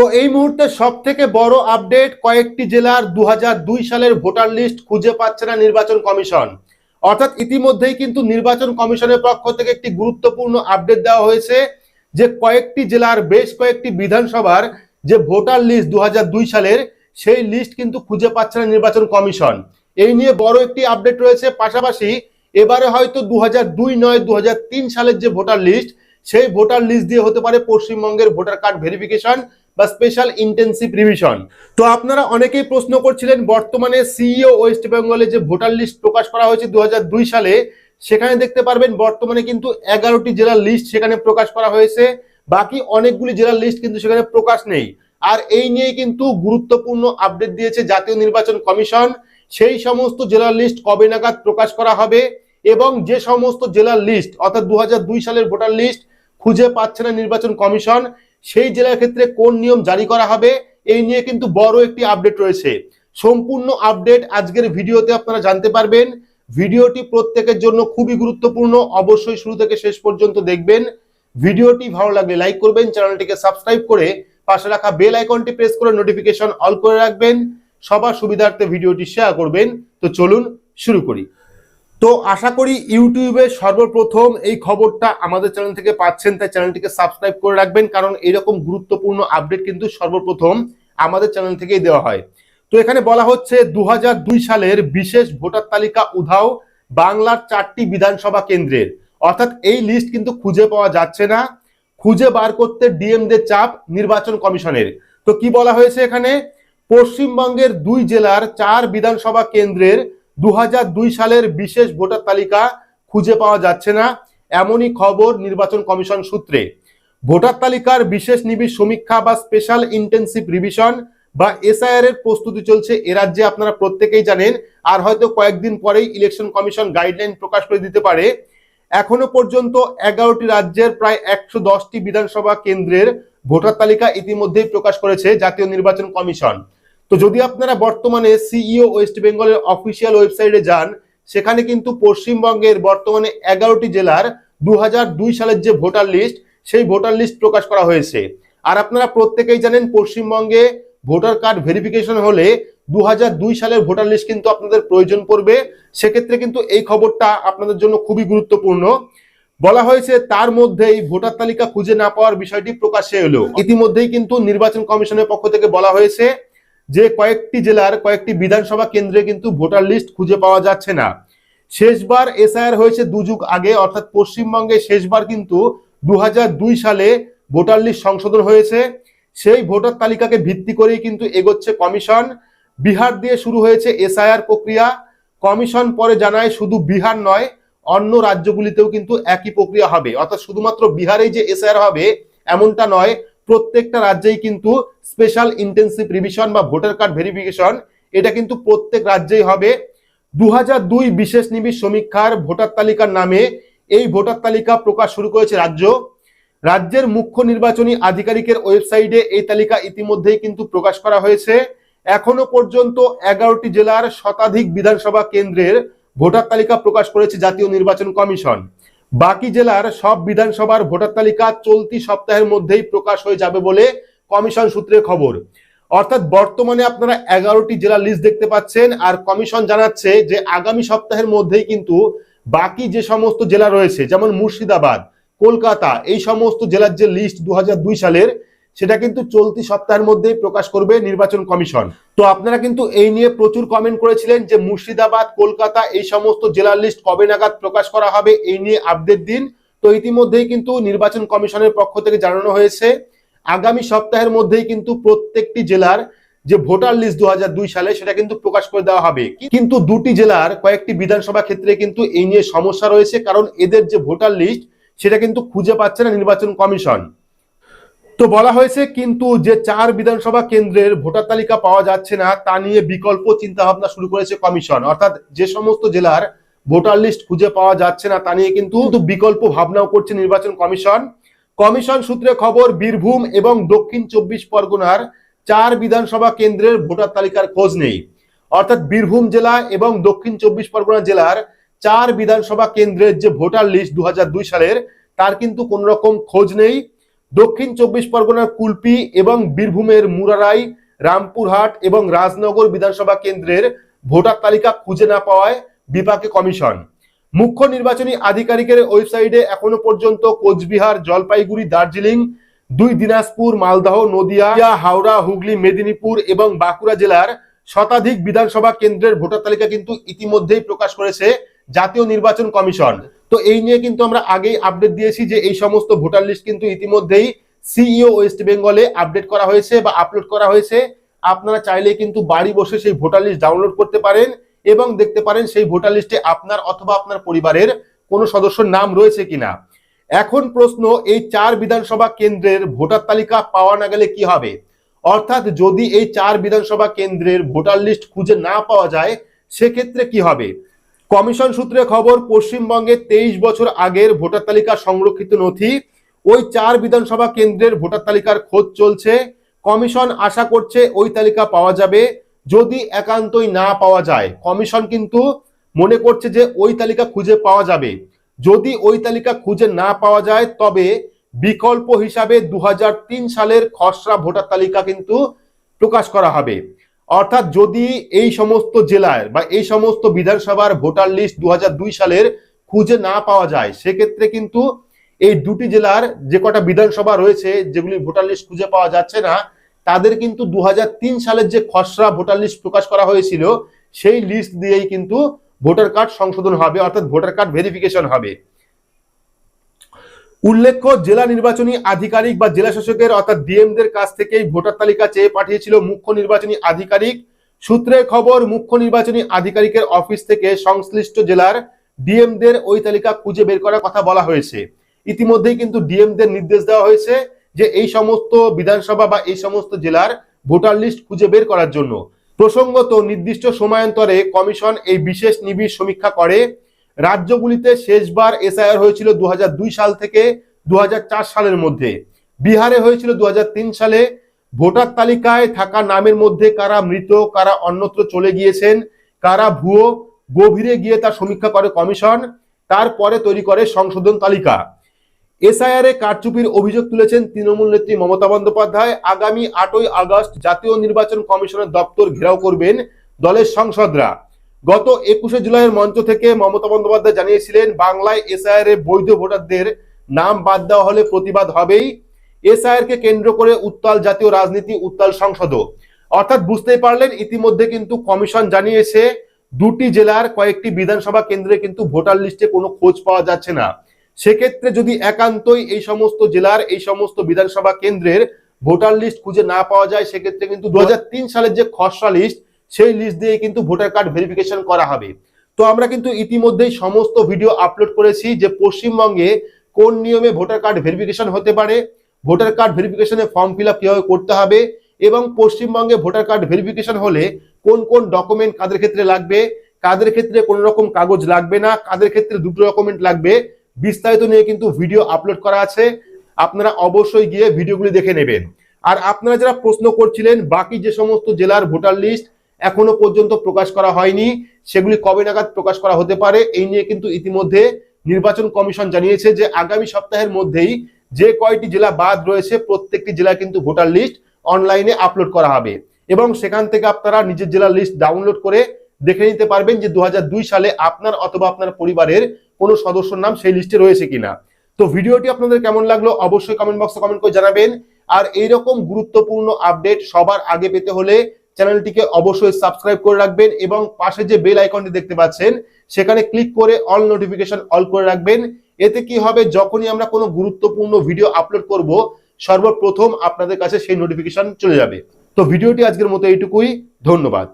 তো এই মুহূর্তে সব থেকে বড় আপডেট কয়েকটি জেলার দু হাজার দুই সালের ভোটার লিস্ট খুঁজে পাচ্ছে না নির্বাচন কমিশন। অর্থাৎ ইতিমধ্যেই কিন্তু নির্বাচন কমিশনের পক্ষ থেকে একটি গুরুত্বপূর্ণ আপডেট দেওয়া হয়েছে যে কয়েকটি জেলার বেশ কয়েকটি বিধানসভার যে ভোটার লিস্ট দুহাজার দুই সালের, সেই লিস্ট কিন্তু খুঁজে পাচ্ছে না নির্বাচন কমিশন। এই নিয়ে বড় একটি আপডেট রয়েছে। পাশাপাশি এবারে হয়তো দু নয় দু সালের যে ভোটার লিস্ট, সেই ভোটার লিস্ট দিয়ে হতে পারে পশ্চিমবঙ্গের ভোটার কার্ড ভেরিফিকেশন বা স্পেশাল ইন্টেন্সিভ রিভিশন তো আপনারা অনেকেই প্রশ্ন করছিলেন, বর্তমানে সিইও ওয়েস্ট বেঙ্গলে যে ভোটার লিস্ট প্রকাশ করা হয়েছে দু হাজার দুই সালে, সেখানে দেখতে পারবেন বর্তমানে কিন্তু এগারোটি জেলার লিস্ট সেখানে প্রকাশ করা হয়েছে। বাকি অনেকগুলি জেলার লিস্ট কিন্তু সেখানে প্রকাশ নেই। আর এই নিয়ে কিন্তু গুরুত্বপূর্ণ আপডেট দিয়েছে জাতীয় নির্বাচন কমিশন। সেই সমস্ত জেলার লিস্ট কবে নাগাদ প্রকাশ করা হবে এবং যে সমস্ত জেলার লিস্ট অর্থাৎ দু হাজার দুই সালের ভোটার লিস্ট খুঁজে পাচ্ছে না নির্বাচন কমিশন সেই জেলার ক্ষেত্রে কোন নিয়ম জারি করা হবে, এই নিয়ে কিন্তু বড় একটি আপডেট রয়েছে। সম্পূর্ণ আপডেট আজকের ভিডিওতে আপনারা জানতে পারবেন। ভিডিওটি প্রত্যেকের জন্য খুবই গুরুত্বপূর্ণ। অবশ্যই শুরু থেকে শেষ পর্যন্ত দেখবেন। ভিডিওটি ভালো লাগলে লাইক করবেন, চ্যানেলটিকে সাবস্ক্রাইব করে পাশে রাখা বেল আইকনটি প্রেস করে নোটিফিকেশন অল করে রাখবেন। সবার সুবিধার্থে ভিডিওটি শেয়ার করবেন। তো চলুন শুরু করি। তো আশা করি ইউটিউবে সর্বপ্রথম এই খবরটা আমাদের চ্যানেল থেকে পাচ্ছেন, তাই চ্যানেলটিকে সাবস্ক্রাইব করে রাখবেন, কারণ এরকম গুরুত্বপূর্ণ আপডেট কিন্তু সর্বপ্রথম আমাদের চ্যানেল থেকেই দেওয়া হয়। তো এখানে বলা হচ্ছে দু হাজার দুই সালের বিশেষ ভোটার তালিকা উধাও বাংলার চারটি বিধানসভা কেন্দ্রের। অর্থাৎ এই লিস্ট কিন্তু খুঁজে পাওয়া যাচ্ছে না। খুঁজে বার করতে ডিএমদের চাপ নির্বাচন কমিশনের। তো কি বলা হয়েছে এখানে? পশ্চিমবঙ্গের দুই জেলার চার বিধানসভা কেন্দ্রের দু হাজার দুই সালের বিশেষ ভোটার তালিকা খুঁজে পাওয়া যাচ্ছে না, এমনই খবর নির্বাচন কমিশন সূত্রে। ভোটার তালিকার বিশেষ নিবিড় সমীক্ষা বা স্পেশাল ইন্টেন্সিভ রিভিশন বা এসআইআর এর প্রস্তুতি চলছে এ রাজ্যে আপনারা প্রত্যেকেই জানেন, আর হয়তো কয়েকদিন পরেই ইলেকশন কমিশন গাইডলাইন প্রকাশ করে দিতে পারে। এখনও পর্যন্ত এগারোটি রাজ্যের প্রায় একশো দশটি বিধানসভা কেন্দ্রের ভোটার তালিকা ইতিমধ্যেই প্রকাশ করেছে জাতীয় নির্বাচন কমিশন। তো যদি আপনারা বর্তমানে সিইও ওয়েস্ট বেঙ্গলের অফিসিয়াল ওয়েবসাইটে যান, সেখানে কিন্তু পশ্চিমবঙ্গের বর্তমানে এগারোটি জেলার দু হাজার দুই সালের যে ভোটার লিস্ট সেই ভোটার লিস্ট প্রকাশ করা হয়েছে। আর আপনারা প্রত্যেকেই জানেন, পশ্চিমবঙ্গে ভোটার কার্ড ভেরিফিকেশন হলে দু হাজার দুই সালের ভোটার লিস্ট কিন্তু আপনাদের প্রয়োজন পড়বে। সেক্ষেত্রে কিন্তু এই খবরটা আপনাদের জন্য খুবই গুরুত্বপূর্ণ। বলা হয়েছে, তার মধ্যেই ভোটার তালিকা খুঁজে না পাওয়ার বিষয়টি প্রকাশ্যে এলো। ইতিমধ্যেই কিন্তু নির্বাচন কমিশনের পক্ষ থেকে বলা হয়েছে যে কয়েকটি জেলার কয়েকটি বিধানসভা কেন্দ্রে কিন্তু ভোটার লিস্ট খুঁজে পাওয়া যাচ্ছে না। শেষবার এসআইআর হয়েছে দুযুগ আগে, অর্থাৎ পশ্চিমবঙ্গে শেষবার কিন্তু দু হাজার দুই সালে ভোটার লিস্ট সংশোধন হয়েছে। সেই ভোটার তালিকাকে ভিত্তি করেই কিন্তু এগোচ্ছে কমিশন। বিহার দিয়ে শুরু হয়েছে এসআইআর প্রক্রিয়া। কমিশন পরে জানায় শুধু বিহার নয়, অন্য রাজ্যগুলিতেও কিন্তু একই প্রক্রিয়া হবে। অর্থাৎ শুধুমাত্র বিহারেই যে এসআইআর হবে, এমনটা নয় প্রত্যেকটা রাজ্যেই কিন্তু স্পেশাল ইন্টেন্সিভ রিভিশন বা ভোটার কার্ড ভেরিফিকেশন এটা কিন্তু প্রত্যেক রাজ্যেই হবে। দু দুই বিশেষ নিবিড় সমীক্ষার ভোটার তালিকার নামে এই ভোটার তালিকা প্রকাশ শুরু করেছে রাজ্য। রাজ্যের মুখ্য নির্বাচনী আধিকারিকের ওয়েবসাইটে এই তালিকা ইতিমধ্যেই কিন্তু প্রকাশ করা হয়েছে। এখনও পর্যন্ত এগারোটি জেলার শতাধিক বিধানসভা কেন্দ্রের ভোটার তালিকা প্রকাশ করেছে জাতীয় নির্বাচন কমিশন। বাকি জেলার সব বিধানসভার ভোটার তালিকা চলতি সপ্তাহের মধ্যেই প্রকাশ হয়ে যাবে বলে কমিশন সূত্রে খবর। অর্থাৎ বর্তমানে আপনারা এগারোটি জেলার লিস্ট দেখতে পাচ্ছেন আর কমিশন জানাচ্ছে যে আগামী সপ্তাহের মধ্যেই কিন্তু বাকি যে সমস্ত জেলা রয়েছে, যেমন মুর্শিদাবাদ, কলকাতা, এই সমস্ত জেলার যে লিস্ট দু হাজার দুই সালের সেটা কিন্তু চলতি সপ্তাহের মধ্যেই প্রকাশ করবে নির্বাচন কমিশন। তো আপনারা কিন্তু এই নিয়ে প্রচুর কমেন্ট করেছিলেন যে মুর্শিদাবাদ, কলকাতা এই সমস্ত জেলার লিস্ট কবে নাগাদ প্রকাশ করা হবে এই নিয়ে আপডেট দিন। তো ইতিমধ্যেই কিন্তু নির্বাচন কমিশনের পক্ষ থেকে জানানো হয়েছে, আগামী সপ্তাহের মধ্যেই কিন্তু প্রত্যেকটি জেলার যে ভোটার লিস্ট দু হাজার দুই সালে সেটা কিন্তু প্রকাশ করে দেওয়া হবে। কিন্তু দুটি জেলার কয়েকটি বিধানসভা ক্ষেত্রে কিন্তু এই নিয়ে সমস্যা রয়েছে, কারণ এদের যে ভোটার লিস্ট সেটা কিন্তু খুঁজে পাচ্ছে না নির্বাচন কমিশন। তো বলা হয়েছে কিন্তু যে চার বিধানসভা কেন্দ্রের ভোটার তালিকা পাওয়া যাচ্ছে না তা নিয়ে বিকল্প চিন্তা ভাবনা শুরু করেছে কমিশন। অর্থাৎ যে সমস্ত জেলার ভোটার লিস্ট খুঁজে পাওয়া যাচ্ছে না তা নিয়ে কিন্তু বিকল্প ভাবনাও করছে নির্বাচন কমিশন। কমিশন সূত্রে খবর বীরভূম এবং দক্ষিণ চব্বিশ পরগনার চার বিধানসভা কেন্দ্রের ভোটার তালিকার খোঁজ নেই। অর্থাৎ বীরভূম জেলা এবং দক্ষিণ চব্বিশ পরগনা জেলার চার বিধানসভা কেন্দ্রের যে ভোটার লিস্ট দু হাজার দুই সালের তার কিন্তু কোন রকম খোঁজ নেই। দক্ষিণ চব্বিশ পরগনার কুলপি এবং বীরভূমের মুরারাই, রামপুরহাট এবং রাজনগর বিধানসভা কেন্দ্রের ভোটার তালিকা খুঁজে না পাওয়ায় বিপাকে কমিশন। মুখ্য নির্বাচনী আধিকারিকের ওয়েবসাইটে এখনও পর্যন্ত কোচবিহার, জলপাইগুড়ি, দার্জিলিং, দুই দিনাজপুর, মালদহ, নদিয়া, হাওড়া, হুগলি, মেদিনীপুর এবং বাঁকুড়া জেলার শতাধিক বিধানসভা কেন্দ্রের ভোটার তালিকা কিন্তু ইতিমধ্যেই প্রকাশ করেছে। জাতীয় নির্বাচন কমিশন। তো এই নিয়ে কিন্তু আমরা আগেই আপডেট দিয়েছি যে এই সমস্ত ভোটার লিস্ট কিন্তু ইতিমধ্যেই সিইও ওয়েস্ট বেঙ্গলে আপডেট করা হয়েছে বা আপলোড করা হয়েছে। আপনারা চাইলে কিন্তু বাড়ি বসে সেই ভোটার লিস্ট ডাউনলোড করতে পারেন এবং দেখতে পারেন সেই ভোটার লিস্টে আপনার অথবা আপনার পরিবারের কোনো সদস্যর নাম রয়েছে কিনা। এখন প্রশ্ন, এই চার বিধানসভা কেন্দ্রের ভোটার তালিকা পাওয়া না গেলে কি হবে? অর্থাৎ যদি এই চার বিধানসভা কেন্দ্রের ভোটার লিস্ট খুঁজে না পাওয়া যায়, সেক্ষেত্রে কি হবে? কমিশন সূত্রে খবর, পশ্চিমবঙ্গে তেইশ বছর আগের ভোটার তালিকা সংরক্ষিত নথি। ওই চার বিধানসভা কেন্দ্রের ভোটার তালিকার খোঁজ চলছে। কমিশন আশা করছে ওই তালিকা পাওয়া যাবে, যদি একান্তই না পাওয়া যায়। কমিশন কিন্তু মনে করছে যে ওই তালিকা খুঁজে পাওয়া যাবে। যদি ওই তালিকা খুঁজে না পাওয়া যায়, তবে বিকল্প হিসাবে দু হাজার তিন সালের খসড়া ভোটার তালিকা কিন্তু প্রকাশ করা হবে। অর্থাৎ যদি এই সমস্ত জেলার বা এই সমস্ত বিধানসভার ভোটার লিস্ট দু হাজার দুই সালের খুঁজে না পাওয়া যায়, সেক্ষেত্রে কিন্তু এই দুটি জেলার যে কটা বিধানসভা রয়েছে, যেগুলি ভোটার লিস্ট খুঁজে পাওয়া যাচ্ছে না, তাদের কিন্তু দু হাজার তিন সালের যে খসড়া ভোটার লিস্ট প্রকাশ করা হয়েছিল, সেই লিস্ট দিয়েই কিন্তু ভোটার কার্ড সংশোধন হবে, অর্থাৎ ভোটার কার্ড ভেরিফিকেশন হবে। উল্লেখ্য, জেলা নির্বাচনী আধিকারিক বা জেলা শাসকের অর্থাৎ ডিএমদের কাছ থেকেই ভোটার তালিকা চেয়ে পাঠিয়েছিল মুখ্য নির্বাচনী আধিকারিক। সূত্রের খবর, মুখ্য নির্বাচনী আধিকারিকের অফিস থেকে সংশ্লিষ্ট জেলার ডিএমদের ওই তালিকা খুঁজে বের করার কথা বলা হয়েছে। ইতিমধ্যেই কিন্তু ডিএমদের নির্দেশ দেওয়া হয়েছে যে এই সমস্ত বিধানসভা বা এই সমস্ত জেলার ভোটার লিস্ট খুঁজে বের করার জন্য। প্রসঙ্গত, নির্দিষ্ট সময়ান্তরে কমিশন এই বিশেষ নিবিড় সমীক্ষা করে রাজ্যগুলিতে শেষবার এসআইআর হয়েছিল দু হাজার দুই সাল থেকে দু হাজার চার সালের মধ্যে। বিহারে হয়েছিল দুই হাজার তিন সালে। ভোটার তালিকায় থাকা নামের মধ্যে কারা মৃত, কারা অন্যত্র চলে গিয়েছেন, কারা ভুয়ো, গভীরে গিয়ে তার সমীক্ষা করে কমিশন, তারপরে তৈরি করে সংশোধন তালিকা। এসআইআর কারচুপির অভিযোগ তুলেছেন তৃণমূল নেত্রী মমতা বন্দ্যোপাধ্যায়। আগামী আটই আগস্ট জাতীয় নির্বাচন কমিশনের দপ্তর ঘেরাও করবেন দলের সংসদরা। গত একুশে জুলাইয়ের মঞ্চ থেকে মমতা বন্দ্যোপাধ্যায় জানিয়েছিলেন, বাংলায় এসআইআর এ বৈধ ভোটারদের নাম বাদ দেওয়া হলে প্রতিবাদ হবেই। এসআইআর কে কেন্দ্র করে উত্তাল জাতীয় রাজনীতি, উত্তাল সংসদ অর্থাৎ বুঝতেই পারলেন, ইতিমধ্যে কিন্তু কমিশন জানিয়েছে, দুটি জেলার কয়েকটি বিধানসভা কেন্দ্রে কিন্তু ভোটার লিস্টে কোনো খোঁজ পাওয়া যাচ্ছে না। সেক্ষেত্রে যদি একান্তই এই সমস্ত জেলার, এই সমস্ত বিধানসভা কেন্দ্রের ভোটার লিস্ট খুঁজে না পাওয়া যায়, সেক্ষেত্রে কিন্তু দু হাজার তিন সালের যে খসড়া লিস্ট সেই লিস্ট দিয়ে কিন্তু ভোটার কার্ড ভেরিফিকেশন করা হবে। তো আমরা কিন্তু ইতিমধ্যেই সমস্ত ভিডিও আপলোড করেছি যে পশ্চিমবঙ্গে কোন নিয়মে ভোটার কার্ড ভেরিফিকেশন হতে পারে ভোটার কার্ড ভেরিফিকেশনে ফর্ম ফিল আপ কীভাবে করতে হবে এবং পশ্চিমবঙ্গে ভোটার কার্ড ভেরিফিকেশন হলে কোন কোন ডকুমেন্ট কাদের ক্ষেত্রে লাগবে, কাদের ক্ষেত্রে কোন রকম কাগজ লাগবে না, কাদের ক্ষেত্রে দুটো ডকুমেন্ট লাগবে, বিস্তারিত নিয়ে কিন্তু ভিডিও আপলোড করা আছে। আপনারা অবশ্যই গিয়ে ভিডিওগুলি দেখে নেবেন। আর আপনারা যারা প্রশ্ন করছিলেন, বাকি যে সমস্ত জেলার ভোটার লিস্ট এখনও পর্যন্ত প্রকাশ করা হয়নি। সেগুলি কবে নাগাদ প্রকাশ করা হতে পারে, এই নিয়ে কিন্তু ইতিমধ্যে নির্বাচন কমিশন জানিয়েছে যে আগামী সপ্তাহের মধ্যেই যে কয়টি জেলা বাদ রয়েছে, প্রত্যেকটি জেলা কিন্তু ভোটার লিস্ট অনলাইনে আপলোড করা হবে। এবং সেখান থেকে আপনারা নিজের জেলার লিস্ট ডাউনলোড করে দেখে নিতে পারবেন যে দু হাজার দুই সালে আপনার অথবা আপনার পরিবারের কোনো সদস্যর নাম সেই লিস্টে রয়েছে কিনা। তো ভিডিওটি আপনাদের কেমন লাগল অবশ্যই কমেন্ট বক্সে কমেন্ট করে জানাবেন। আর এইরকম গুরুত্বপূর্ণ আপডেট সবার আগে পেতে হলে চ্যানেলটিকে অবশ্যই সাবস্ক্রাইব করে রাখবেন এবং পাশে যে বেল আইকনটি দেখতে পাচ্ছেন, সেখানে ক্লিক করে অল নোটিফিকেশন অল করে রাখবেন। এতে কি হবে, যখনই আমরা কোনো গুরুত্বপূর্ণ ভিডিও আপলোড করব, সর্বপ্রথম আপনাদের কাছে সেই নোটিফিকেশন চলে যাবে। তো ভিডিওটি আজকের মতো এইটুকুই। ধন্যবাদ।